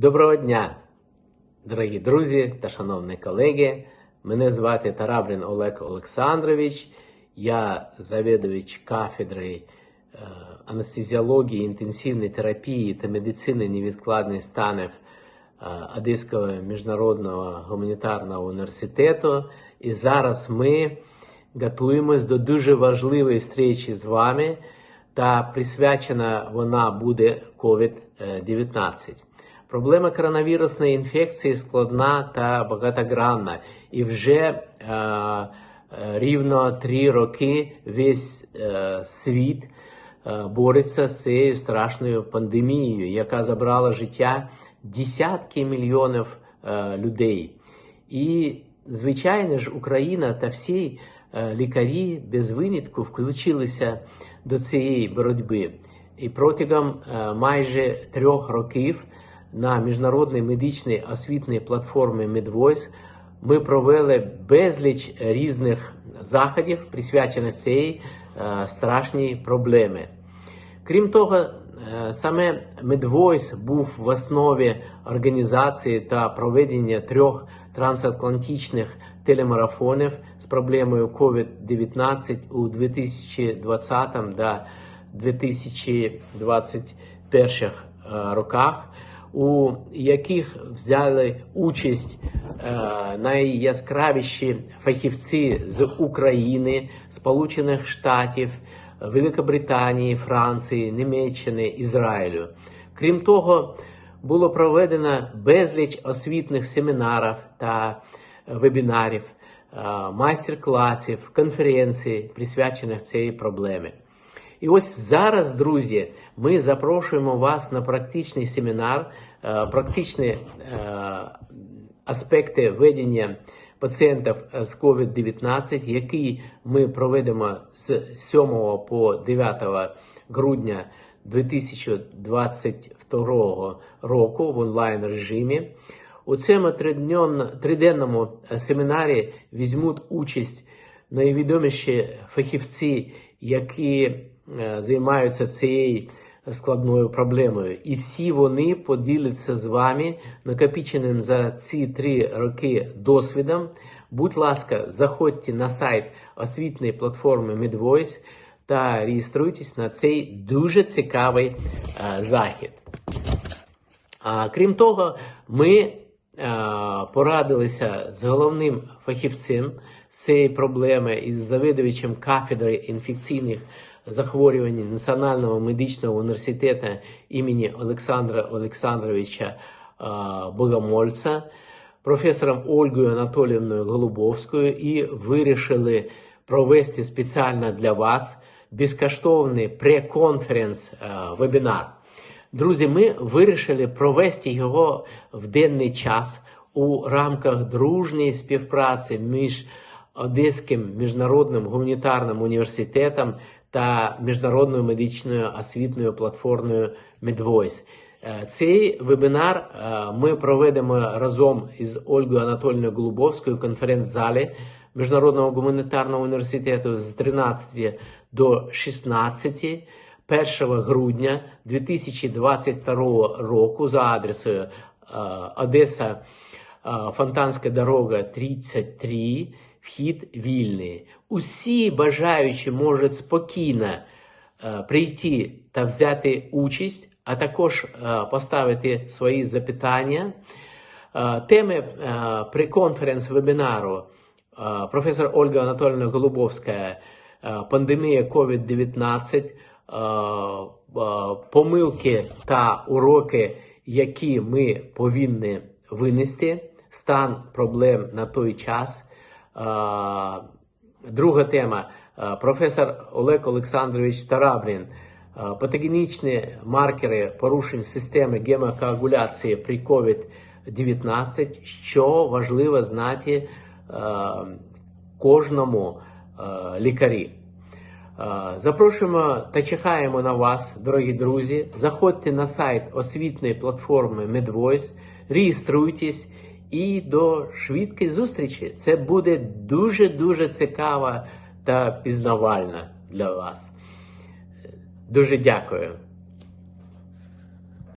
Доброго дня, дорогі друзі та шановні колеги. Мене звати Тарабрін Олег Олександрович. Я завідувач кафедри е, анестезіології, інтенсивної терапії та медицини невідкладних станів е, Одеського міжнародного гуманітарного університету. І зараз ми готуємось до дуже важливої зустрічі з вами, та присвячена вона буде COVID-19. Проблема коронавірусної інфекції складна та багатогранна, і вже е, е, рівно три роки весь е, світ е, бореться з цією страшною пандемією, яка забрала життя десятки мільйонів е, людей. І, звичайно ж, Україна та всі е, лікарі без винятку включилися до цієї боротьби. І протягом е, майже трьох років на міжнародній медичній освітній платформі MedVoice ми провели безліч різних заходів, присвячених цієї е, страшній проблемі. Крім того, е, саме MedVoice був в основі організації та проведення трьох трансатлантичних телемарафонів з проблемою COVID-19 у 2020 та 2021 роках, у яких взяли участь е, найяскравіші фахівці з України, Сполучених Штатів, Великобританії, Франції, Німеччини, Ізраїлю. Крім того, було проведено безліч освітних семінарів та вебінарів, е, майстер-класів, конференцій, присвячених цій проблемі. І ось зараз, друзі, ми запрошуємо вас на практичний семінар, е, практичні е, аспекти ведення пацієнтів з COVID-19, який ми проведемо з 7 по 9 грудня 2022 року в онлайн режимі. У цьому триденному семінарі візьмуть участь найвідоміші фахівці, які займаються цією складною проблемою. І всі вони поділяться з вами накопиченим за ці три роки досвідом. Будь ласка, заходьте на сайт освітньої платформи MedVoice та реєструйтесь на цей дуже цікавий е, захід. А, крім того, ми е, порадилися з головним фахівцем цієї проблеми із завідувачем кафедри інфекційних захворювань Національного медичного університету імені Олександра Олександровича е, Богомольця, професором Ольгою Анатоліївною Голубовською, і вирішили провести спеціально для вас безкоштовний преконференц е, вебінар. Друзі, ми вирішили провести його в денний час у рамках дружньої співпраці між Одеським міжнародним гуманітарним університетом та міжнародною медичною освітньою платформою MedVoice. Е, Цей вебінар е, ми проведемо разом із Ольгою Анатольовною Голубовською в конференц-залі Міжнародного гуманітарного університету з 13 до 16 1 грудня 2022 року за адресою е, Одеса Фонтанська дорога 33, вхід вільний. Усі бажаючі можуть спокійно е, прийти та взяти участь, а також е, поставити свої запитання. Е, Теми е, при конференц-вебінару е, професор Ольга Анатольевна Голубовська е, пандемія COVID-19, е, е, помилки та уроки, які ми повинні винести, стан проблем на той час. Друга тема. Професор Олег Олександрович Тарабрін. Е, Патогенічні маркери порушень системи гемокоагуляції при COVID-19, що важливо знати кожному лікарі. Запрошуємо та чекаємо на вас, дорогі друзі. Заходьте на сайт освітньої платформи MedVoice, реєструйтесь і до швидкої зустрічі. Це буде дуже-дуже цікаво та пізнавально для вас. Дуже дякую.